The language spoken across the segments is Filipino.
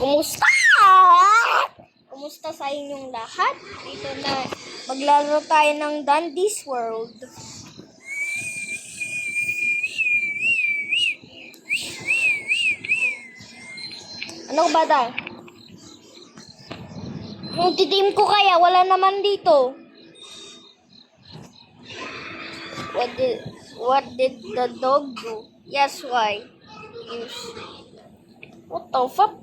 Kumusta? Kumusta sa inyong lahat? Dito na maglaro tayo ng Dandy's World. Ano ba daw? Yung titim ko kaya, wala naman dito. What did, what did the dog do? Yes, why? Use. What the fuck?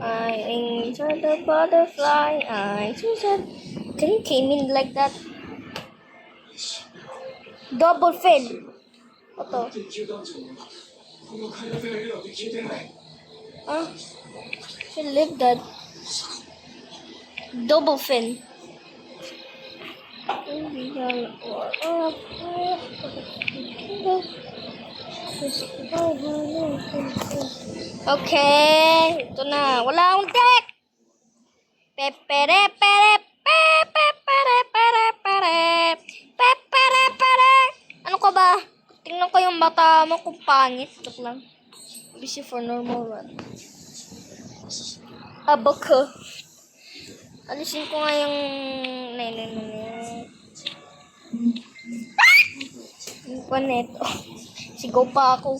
I enjoy the butterfly. I just didn't came in like that. Double fail. What the? Huh? She lived that. Double fin. Okay, ito na. Wala akong deck! Pepere, pere, pepe, pere, pere, pere, pepere, pere. Ano ka ba? Tingnan ko yung mata mo kung pangit. Joke lang. Busy for normal run. Abaka. Alisin ko nga yung... Nay, nay, nay, nay. Yung. Sigaw pa ako.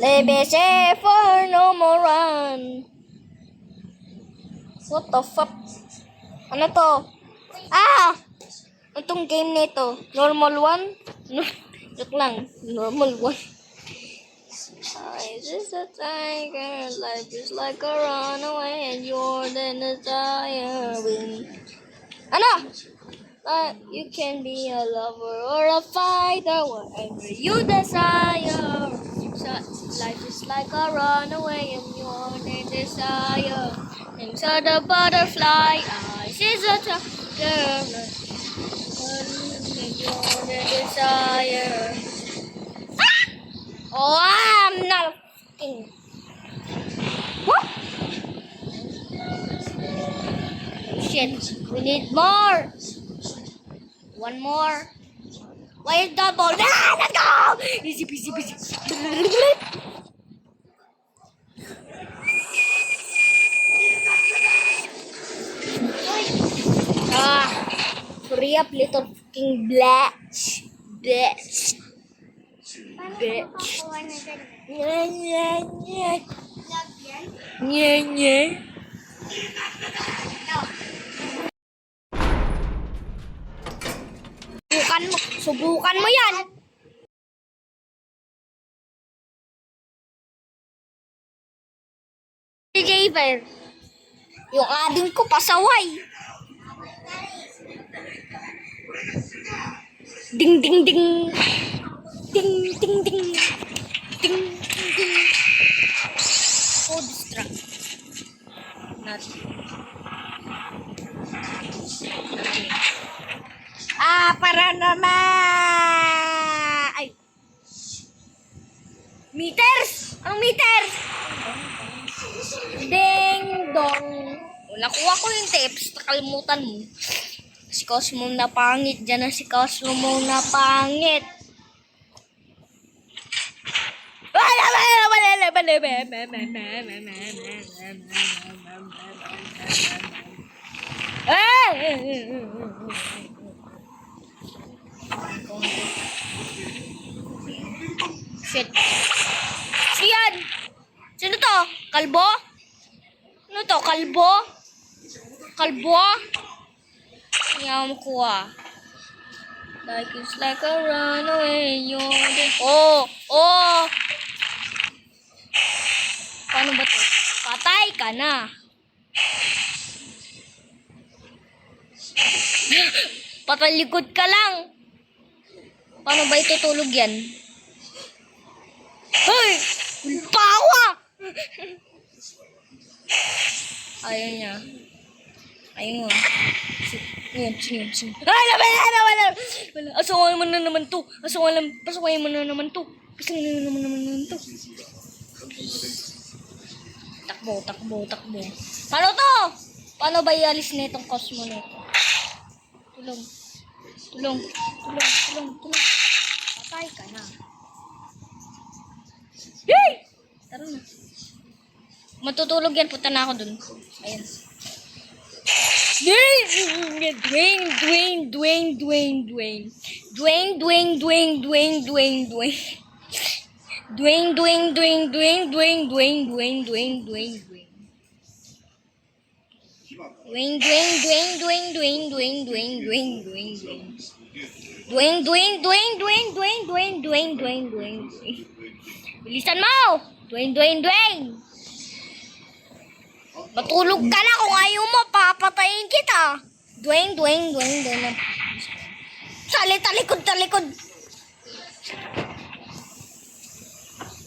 Lebese for no more run. What the fuck? Ano to? Ah! Itong game nito. Normal one? No, joke lang. Normal one. Life is a tiger, life is like a runaway, and you're the desire wind. Ano? Uh, you can be a lover or a fighter, whatever you desire. So, life is like a runaway, and you're the desire. And so the butterfly eyes is a tiger, you're the desire. Oh, I'm not a. What? Shit, we need more. One more. Why is double? Ah, let's go! Easy, easy, easy. Ah, hurry up, little fucking bitch. Bitch. Bitch. Nya, nya, nya. Nya, nya. Subukan mo. Subukan mo yan. Javer. Yung ading ko pasaway. Ding ding ding. Ding ding ding. Ding ding ding. So distract. Not. Ah, para naman! Ay! Meters! Anong meters? Ding dong! Oh, Nakuha ko yung tips, nakalimutan mo. Si Cosmo na pangit, dyan na si Cosmo na pangit. Wala, wala, wala, wala, wala, wala, wala, wala, Shit. Siyan! Sino to? Kalbo? Ano to? Kalbo? Kalbo? Yaman ko ah. Like it's like a runaway, you're. Oh! Oh! Paano ba to? Patay ka na. Patalikod ka lang. Paano ba itutulog yan? Hoy! Pawa! Ayaw niya. Ayun mo. Ayan, sino yun, sino? Ay, wala, wala, wala! Wala, asawain mo na naman to. Asawain, pasawain mo na naman to. Mo na naman naman to. Takbo, takbo, takbo. Paano to? Paano ba ialis na itong cosmo nito? Tulong. Tulong. Tulong, tulong, tulong. Patay ka na. Yay! Tara na. Matutulog yan. Punta na ako dun. Ayan. Dwayne, Dwayne, Dwayne, Dwayne, Dwayne, Dwayne. Dwayne, Dwayne, Dwayne, Dwayne, Dwayne, Dwayne. Dwayne, Dwayne, Dwayne, Dwayne, Dwayne, Dwayne, Dwayne, Dwayne, Dwayne, Dwayne. Dwayne, Dwayne, Dwayne, Dwayne, Dwayne, Dwayne, Dwayne, Dwayne, Dwayne, Dwayne. Dwayne, Dwayne, Dwayne, Dwayne, Dwayne, Dwayne, Dwayne, Dwayne, Dwayne. Bilisan mo! Dwayne, Dwayne, Dwayne! Matulog ka na kung ayaw mo, papatayin kita. Dwayne, Dwayne, Dwayne, Dwayne. Sali, talikod, talikod.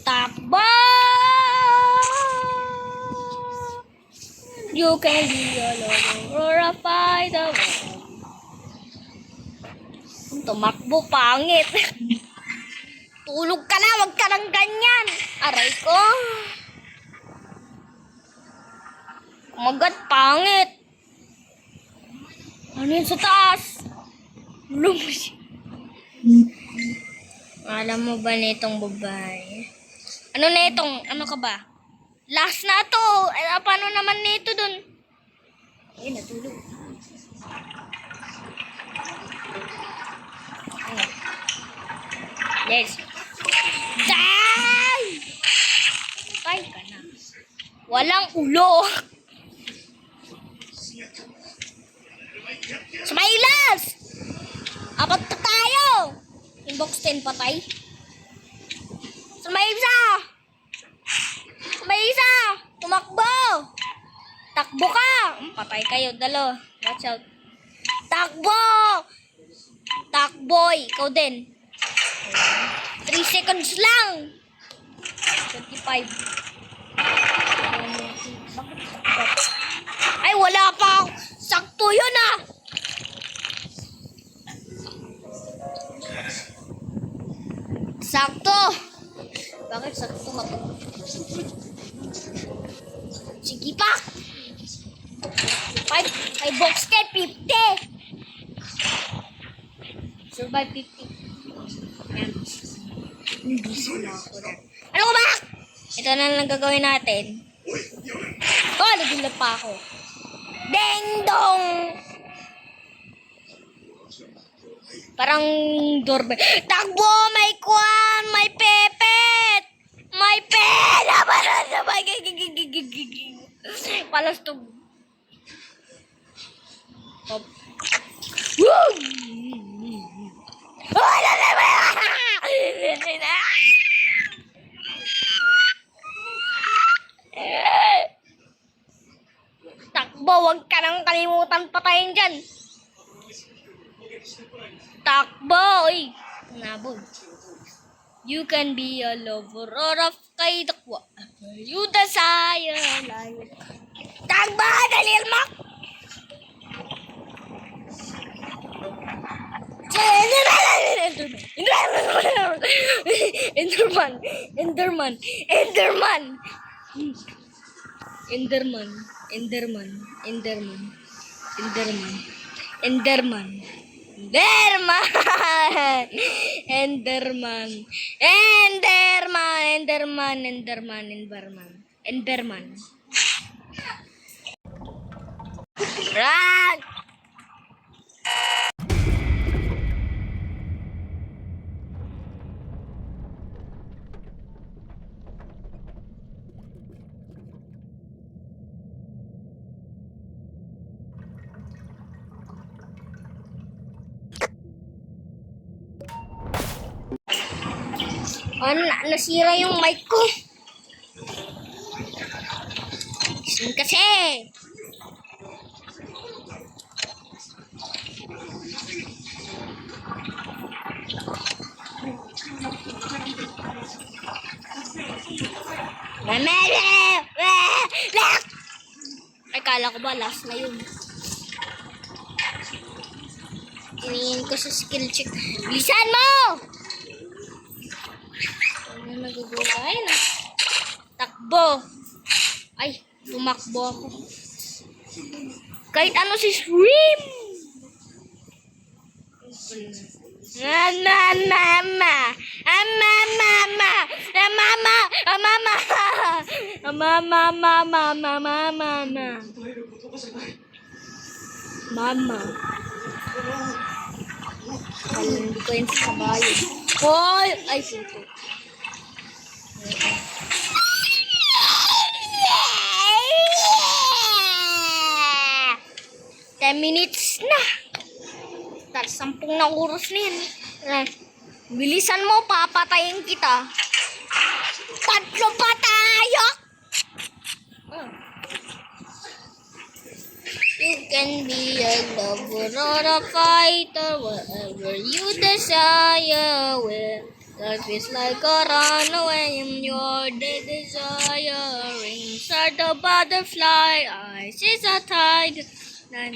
Takbo! You can be a lover or a fighter. Tumakbo, pangit. Tulog ka na, wag ka ng ganyan. Aray ko. Kumagat, pangit. Ano yun sa taas? Lumus. Alam mo ba nitong babae? Ano na itong, ano ka ba? Last na to. Eh, paano naman nito dun? Ayun, natulog. Yes. Die! Patay ka na. Walang ulo. Smilas! Apat na tayo! Inbox 10 patay. Sumay isa! Sumay isa! Tumakbo! Takbo ka! Patay kayo, dalo. Watch out. Takbo! Takboy! Ikaw din. 3 seconds lang! 25. Ay, wala pa! Sakto yun ah! Sakto! Bakit sakto ka ba? Sige pa! 5 5 box ka, 50! Survive 50. Ano ko ba? Ito na lang gagawin natin. Oh, nagulat pa ako. Ding dong! Parang doorbell. Takbo! May kwan! May pepet! May pet! Parang sabay. Palastog. Hop. Woo! Takbo, wag ka nang kalimutan patayin dyan. Takbo, oy. Nabog. You can be a lover or a kay dakwa. You desire life. Takbo, dalil mo! Enderman! Enderman! Enderman! Enderman! Enderman! Enderman! Enderman! Enderman! Enderman! Enderman! Enderman! Enderman! Enderman! Enderman! Enderman! Run! Ano, na- nasira yung mic ko. Isin kasi. Mamere! Lak! Ay, kala ko ba last na yun. Tingin ko sa skill check. Bilisan mo! akong nagugulo. Ayun ah. na. Takbo. Ay, tumakbo ako. Kahit ano si Swim. Na na Mama, ah, mama. Ama, ah, mama. Mama, mama. Mama, mama, mama, mama. Mama. Alam ko yun sa kabayo. Hoy! Ay, sito. 10 minutes na. Dahil sampung na oras na yan. Eh, bilisan mo, papatayin kita. Tatlo pa tayo! You can be a lover or a fighter, whatever you desire. Well. Life is like a runaway and your dead desire. Inside the butterfly, I see the tide. Nan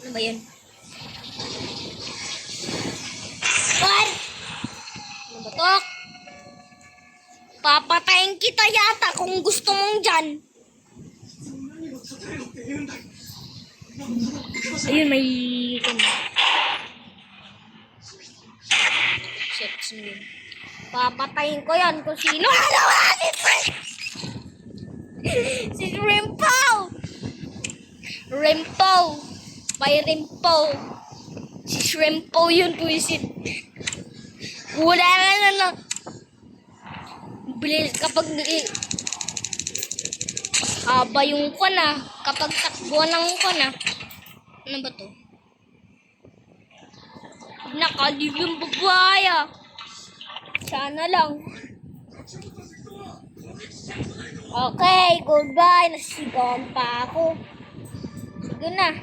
ano ba yun? What? Ano ba to? Papatayin kita yata kung gusto mong dyan. Ayun, may... Ayun, may... yun? Papatayin ko yan kung sino. Ano ba? Si Rimpo! Rimpo! May Rimpo! Si Shrimpo yun, puisit. Wala na na lang. Bilis kapag haba yung ko na. Kapag takbo ng ko na. Ano ba to? Nakalive yung bugwaya. Sana lang. Okay, goodbye. Nasigawan pa ako. Sige na.